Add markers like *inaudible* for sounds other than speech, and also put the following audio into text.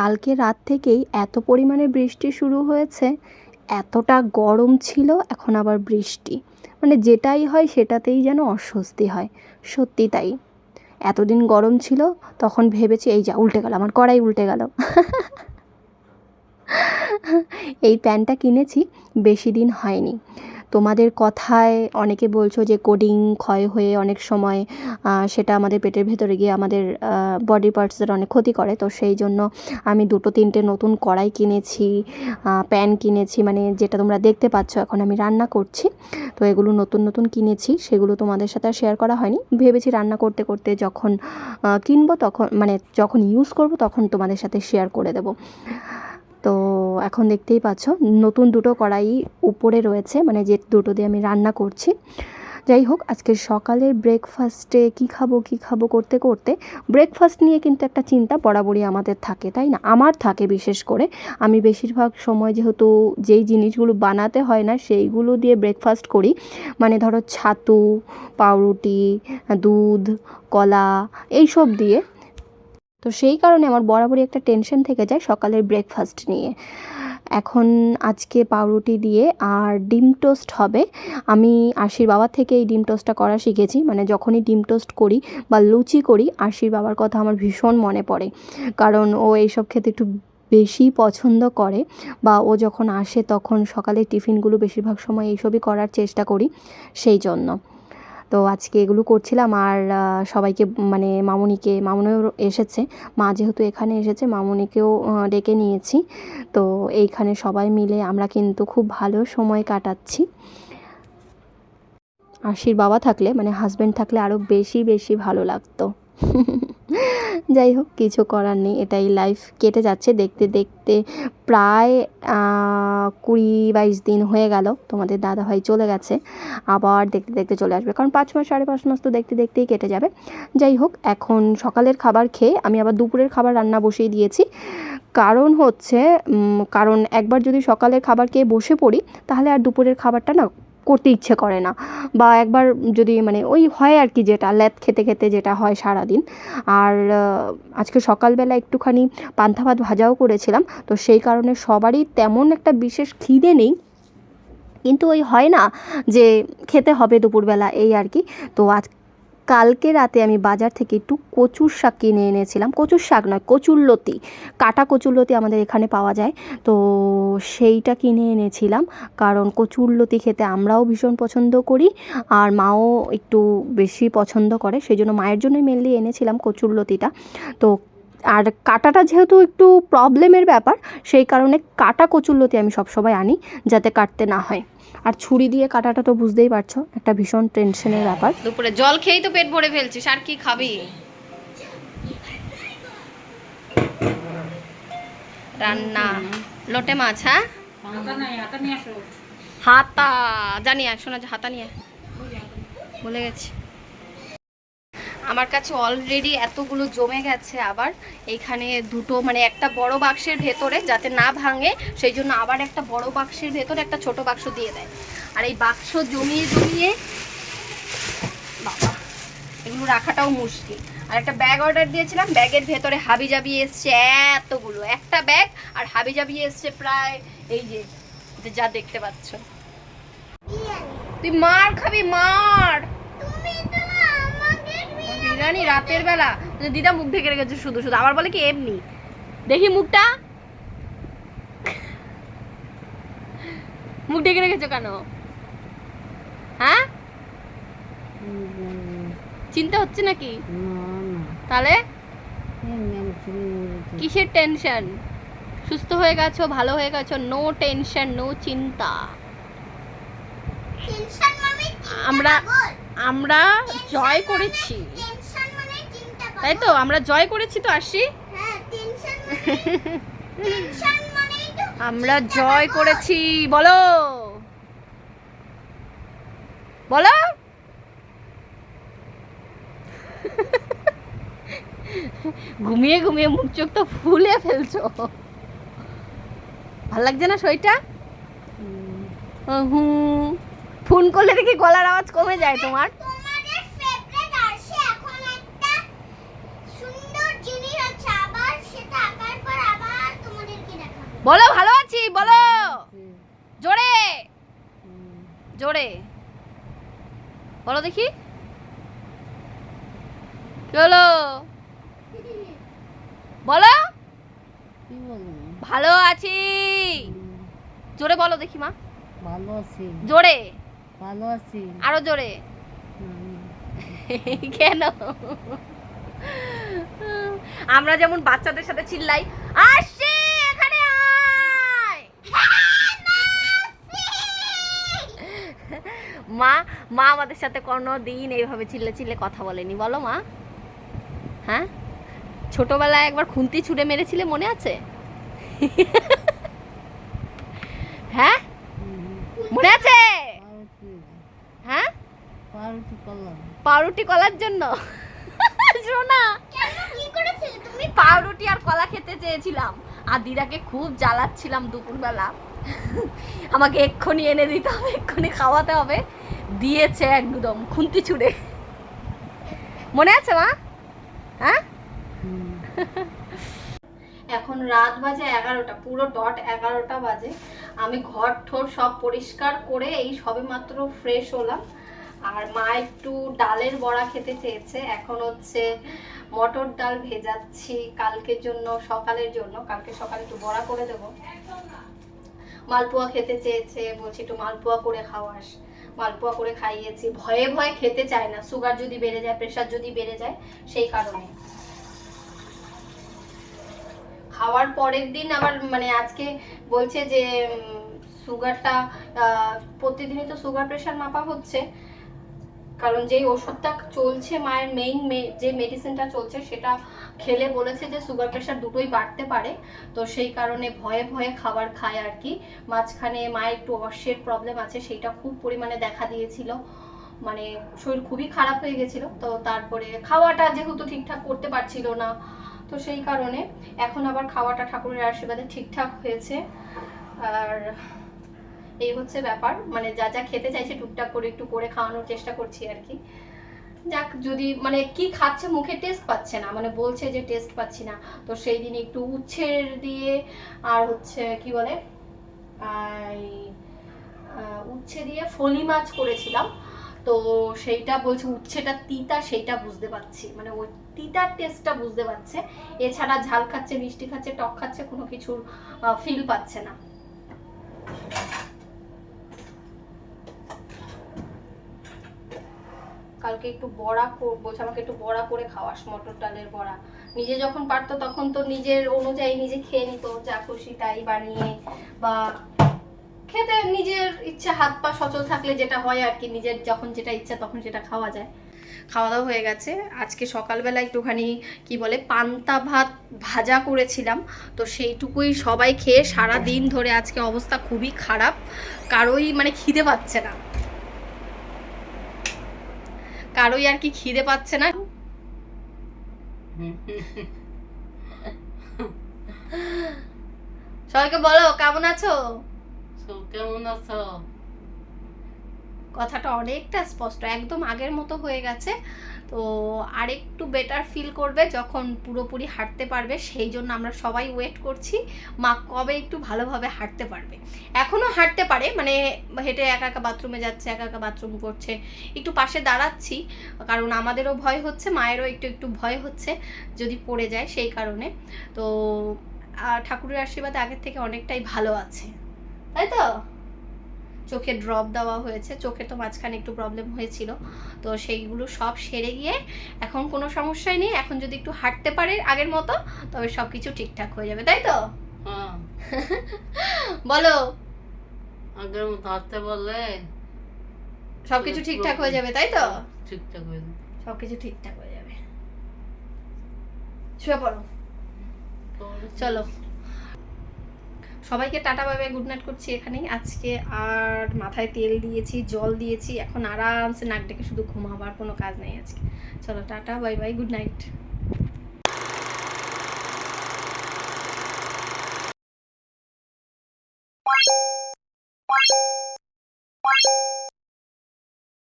কালকে রাত থেকেই এত পরিমাণে বৃষ্টি শুরু হয়েছে, এতটা গরম ছিল, এখন আবার বৃষ্টি। মানে যেটাই হয় সেটাতেই যেন অস্বস্তি হয়। সত্যি তাই। এতদিন গরম ছিল, তখন ভেবেছি, এই যা, উল্টে গেল, আমার কড়াই উল্টে গেল। এই প্যান্টটা কিনেছি, বেশি দিন হয়নি। তোমাদের কথায় অনেকে বলছো যে কোডিং ক্ষয় হয়ে অনেক সময় সেটা আমাদের পেটের ভেতরে গিয়ে আমাদের বডি পার্টসের অনেক ক্ষতি করে। তো সেই জন্য আমি দুটো তিনটে নতুন কড়াই কিনেছি প্যান কিনেছি মানে যেটা তোমরা দেখতে পাচ্ছ এখন আমি রান্না করছি। তো এগুলো নতুন নতুন কিনেছি, সেগুলো তোমাদের সাথে শেয়ার করা হয়নি। ভেবেছি রান্না করতে করতে যখন কিনবো তখন মানে যখন ইউজ করব তখন তোমাদের সাথে শেয়ার করে দেবো। তো এখন দেখতেই পাচ্ছ, নতুন দুটো কড়াই উপরে রয়েছে মানে যে দুটো দিয়ে আমি রান্না করছি। যাই হোক, আজকে সকালের ব্রেকফাস্টে কী খাব কী খাব করতে করতে ব্রেকফাস্ট নিয়ে কিন্তু একটা চিন্তা বরাবরই আমাদের থাকে, তাই না? আমার থাকে বিশেষ করে। আমি বেশিরভাগ সময় যেহেতু যেই জিনিসগুলো বানাতে হয় না, সেইগুলো দিয়ে ব্রেকফাস্ট করি। মানে ধরো ছাতু, পাউরুটি, দুধ, কলা, এইসব দিয়ে তো সেই কারণে আমার বরাবরই একটা টেনশন থেকে যায় সকালের ব্রেকফাস্ট নিয়ে। এখন আজকে পাউরুটি দিয়ে আর ডিম টোস্ট হবে। আমি আশির বাবা থেকে এই ডিম টোস্টটা করা শিখেছি। মানে যখনই ডিম টোস্ট করি বা লুচি করি আশির বাবার কথা আমার ভীষণ মনে পড়ে। কারণ ও এইসব খেতে একটু বেশি পছন্দ করে বা ও যখন আসে তখন সকালে টিফিনগুলো বেশিরভাগ সময় এইসবই করার চেষ্টা করি, সেই জন্য। তো আজকে এগুলো করছিলাম আর সবাইকে মানে মামুনিকে, মামুনিও এসেছে, মা যেহেতু এখানে এসেছে, মামুনিকেও ডেকে নিয়েছি। তো এইখানে সবাই মিলে আমরা কিন্তু খুব ভালো সময় কাটাচ্ছি। আশির বাবা থাকলে মানে হাজব্যান্ড থাকলে আরও বেশি বেশি ভালো লাগতো। *laughs* যাই হোক, কিছু করার নেই, এটাই লাইফ কেটে যাচ্ছে। দেখতে দেখতে প্রায় কুড়ি বাইশ দিন হয়ে গেল, তোমাদের দাদাভাই চলে গেছে। আবার দেখতে দেখতে চলে আসবে, কারণ পাঁচ মাস, সাড়ে পাঁচ মাস তো দেখতে দেখতেই কেটে যাবে। যাই হোক, এখন সকালের খাবার খেয়ে আমি আবার দুপুরের খাবার রান্না বসিয়ে দিয়েছি। কারণ হচ্ছে কারণ একবার যদি সকালের খাবার খেয়ে বসে পড়ি, তাহলে আর দুপুরের খাবারটা না করতে ইচ্ছে করে না। বা একবার যদি মানে ওই হয় আর কি যেটা, ল্যাদ খেতে খেতে যেটা হয় সারাদিন। আর আজকে সকালবেলা একটুখানি পান্থা ভাত ভাজাও করেছিলাম। তো সেই কারণে সবারই তেমন একটা বিশেষ খিদে নেই। কিন্তু ওই হয় না যে খেতে হবে দুপুরবেলা, এই আর কি। তো আজ কালকে রাতে আমি বাজার থেকে একটু কচুর শাক কিনে এনেছিলাম। কচুর শাক নয় কচুরলতি কাটা কচুরলতি আমাদের এখানে পাওয়া যায়। তো সেইটা কিনে এনেছিলাম। কারণ কচুরলতি খেতে আমরাও ভীষণ পছন্দ করি আর মাও একটু বেশি পছন্দ করে। সেই জন্য মায়ের জন্যই মেনলি এনেছিলাম কচুরলতিটা তো আর কাটাটা যেহেতু একটু প্রবলেমের ব্যাপার সেই কারণে কাটা কচুরলতি আমি সবসময় আনি যাতে কাটতে না হয়। আর ছুরি দিয়ে কাটাটা তো বুঝতেই পারছ একটা ভীষণ টেনশনের ব্যাপার। দুপুরে জল খেয়েই তো পেট ভরে ফেলছিস আর কি খাবি? রান্না। লোটে মাছ হ্যাঁ? হাতা জানি শোনা হাতা নিয়ে। বলে গেছি। আমার কাছে অলরেডি এতগুলো জমে গেছে আবার। এইখানে দুটো মানে একটা বড় বাক্সের ভেতরে যাতে না ভাঙে, সেই জন্য আবার একটা বড় বাক্সের ভেতরে একটা ছোট বাক্স দিয়ে দেয়। আর এই বাক্স জমিয়ে জমিয়ে, বাবা, এগুলো রাখাটাও মুশকিল। আর একটা ব্যাগ অর্ডার দিয়েছিলাম ব্যাগের ভেতরে হাবি জাবি এসছে, এতগুলো। একটা ব্যাগ আর হাবি জাবি এসছে প্রায়, এই যে, যা দেখতে পাচ্ছ। তুই মার খাবি, মার! বিরিয়ানি রাতের বেলা। দিদা মুখ ঢেকে রেখেছে শুধু শুধু। আবার বলে কি এমনি। দেখি মুখটা। মুখ ঢেকে রেখেছো কেন? হ্যাঁ? চিন্তা হচ্ছে নাকি? তাহলে? কিসের টেনশন? সুস্থ হয়ে গেছো ভালো হয়ে গেছো নো টেনশন নো চিন্তা। আমরা আমরা জয় করেছি। তাই তো? আমরা জয় করেছি তো আসি *laughs* আমরা জয় করেছি বলো। বলো। ঘুমিয়ে ঘুমিয়ে মুখ চোখ তো ফুলে ফেলছো। ভালো লাগছে না শরীরটা? হুম। ফোন করলে দেখি গলার আওয়াজ কমে যায় তোমার তোমাদের ফেভারিট আসে এখন একটা সুন্দর জিনিস আছে আবার সেটা আঁকার পর আবার বলো ভালো আছি বলো জোরে জোরে বলো দেখি। হলো? বলো। ভালো আছি। জোরে বলো দেখি মা। ভালো আছি। জোরে। ভালো আছি। আরও জোরে। কেন? আমরা যেমন বাচ্চাদের সাথে চিল্লাই। আসছি এখানে আয় মা মা আমাদের সাথে কোনো দিন এইভাবে চিল্লে চিল্লে কথা বলেনি। বলো মা। হ্যাঁ? ছোটবেলায় একবার খুন্তি ছুঁড়ে মেরেছিলে, মনে আছে? হ্যাঁ? মনে আছে? হ্যাঁ? পাউরুটি কলার জন্য। শোনা। তুমি পাউরুটি আর কলা খেতে চেয়েছিলাম। আর দিদাকে খুব জ্বালাচ্ছিলাম দুপুরবেলা। আমাকে এক্ষুনি এনে দিতে হবে, এক্ষুনি খাওয়াতে হবে। দিয়েছে একদম খুন্তি ছুঁড়ে। মনে আছে মা? হ্যাঁ? এখন রাত বাজে এগারোটা, পুরো ডট এগারোটা বাজে। আমি ঘর ঠোর সব পরিষ্কার করে এই সবে মাত্র ফ্রেশ হলাম। আর মা একটু ডালের বড়া খেতে চেয়েছে। এখন হচ্ছে মটর ডাল ভেজাচ্ছি কালকের জন্য, সকালের জন্য। কালকে সকালে একটু বড়া করে দেবো। মালপোয়া খেতে চেয়েছে, বলছি একটু মালপোয়া করে খাওয়াস। মালপোয়া করে খাইয়েছি। ভয়ে ভয়ে খেতে চায় না। সুগার যদি বেড়ে যায় প্রেশার যদি বেড়ে যায়, সেই কারণে। খাওয়ার পরের দিন আবার মানে আজকে বলছে যে সুগারটা প্রতিদিনই তো সুগার প্রেশার মাপা হচ্ছে। কারণ যেই ওষুধটা চলছে, মায়ের মেইন যে মেডিসিনটা চলছে, সেটা খেলে বলেছে যে সুগার প্রেশার দুটোই বাড়তে পারে, তো সেই কারণে ভয়ে ভয়ে খাবার খায় আর কি। মাঝখানে মায়ের একটু অর্শের প্রবলেম আছে, সেইটা খুব পরিমাণে দেখা দিয়েছিল। মানে শরীর খুবই খারাপ হয়ে গেছিল, তো তারপরে খাওয়াটা যেহেতু ঠিকঠাক করতে পারছিল না, তো সেই কারণে এখন আবার খাওয়াটা ঠাকুরের আশীর্বাদে ঠিকঠাক হয়েছে। আর এই হচ্ছে ব্যাপার মানে যা যা খেতে চাইছে টুকটাক করে একটু করে খাওয়ানোর চেষ্টা করছি আর কি। যাক, যদি মানে কি খাচ্ছে মুখে টেস্ট পাচ্ছে না মানে বলছে যে টেস্ট পাচ্ছি না, তো সেই দিন একটু উচ্ছের দিয়ে, আর হচ্ছে কি বলে উচ্ছে দিয়ে ফলি মাছ করেছিলাম, তো সেইটা বলছে উচ্ছেটা তিতা, সেইটা বুঝতে পারছি মানে ওই তিতার টেস্টটা বুঝতে পারছে, এছাড়া ঝাল খাচ্ছে, মিষ্টি খাচ্ছে, টক খাচ্ছে, কোনো কিছুর ফিল পাচ্ছে না। কালকে একটু বড়া বলছে আমাকে একটু বড়া করে খাওয়াস, মটর ডালের বড়া। নিজে যখন পারতো তখন তো নিজের অনুযায়ী নিজে খেয়ে নিত, যা খুশি তাই বানিয়ে বা খেতে নিজের ইচ্ছা, হাত পা সচল থাকলে যেটা হয় আর কি, নিজের যখন যেটা ইচ্ছা তখন সেটা খাওয়া যায়। খাওয়া দাওয়া হয়ে গেছে। আজকে সকালবেলা একটুখানি কি বলে, পান্তা ভাত ভাজা করেছিলাম। তো সেইটুকুই সবাই খেয়ে সারা দিন ধরে আজকে অবস্থা খুবই খারাপ। কারোই মানে খিদে পাচ্ছে না। কারোই আর কি খিদে পাচ্ছে না? সবাইকে বলো কেমন আছো? কেমন আছো? কথাটা অনেকটা স্পষ্ট একদম আগের মতো হয়ে গেছে। তো আরেকটু বেটার ফিল করবে যখন পুরোপুরি হাঁটতে পারবে, সেই জন্য আমরা সবাই ওয়েট করছি মা কবে একটু ভালোভাবে হাঁটতে পারবে। এখনও হাঁটতে পারে মানে হেঁটে একা একা বাথরুমে যাচ্ছে, একা একা বাথরুম করছে, একটু পাশে দাঁড়াচ্ছি, কারণ আমাদেরও ভয় হচ্ছে, মায়েরও একটু একটু ভয় হচ্ছে যদি পড়ে যায় সেই কারণে। তো ঠাকুরের আশীর্বাদে আগের থেকে অনেকটাই ভালো আছে। তাই তো? চোখে ড্রপ দেওয়া হয়েছে চোখে তো মাঝখানে একটু প্রবলেম হয়েছিল। তো সেইগুলো সব সেরে গিয়ে এখন কোনো সমস্যাই নেই এখন যদি একটু হাঁটতে পারে আগের মতো তবে সব কিছু ঠিকঠাক হয়ে যাবে তাই তো? হ্যাঁ। *laughs* বলো। আগের মতো হাঁটতে বললে সব কিছু ঠিকঠাক হয়ে যাবে তাই তো? ঠিকঠাক হয়ে যাবে। সব কিছু ঠিকঠাক হয়ে যাবে। শুয়ে পড়ো। চলো। সবাইকে টাটা, বাই গুড নাইট করছি এখানেই। আজকে আর মাথায় তেল দিয়েছি, জল দিয়েছি, এখন আরামসে নাক ডেকে শুধু ঘুমাবার কোনো কাজ নেই আজকে। চলো, tata, bye bye good night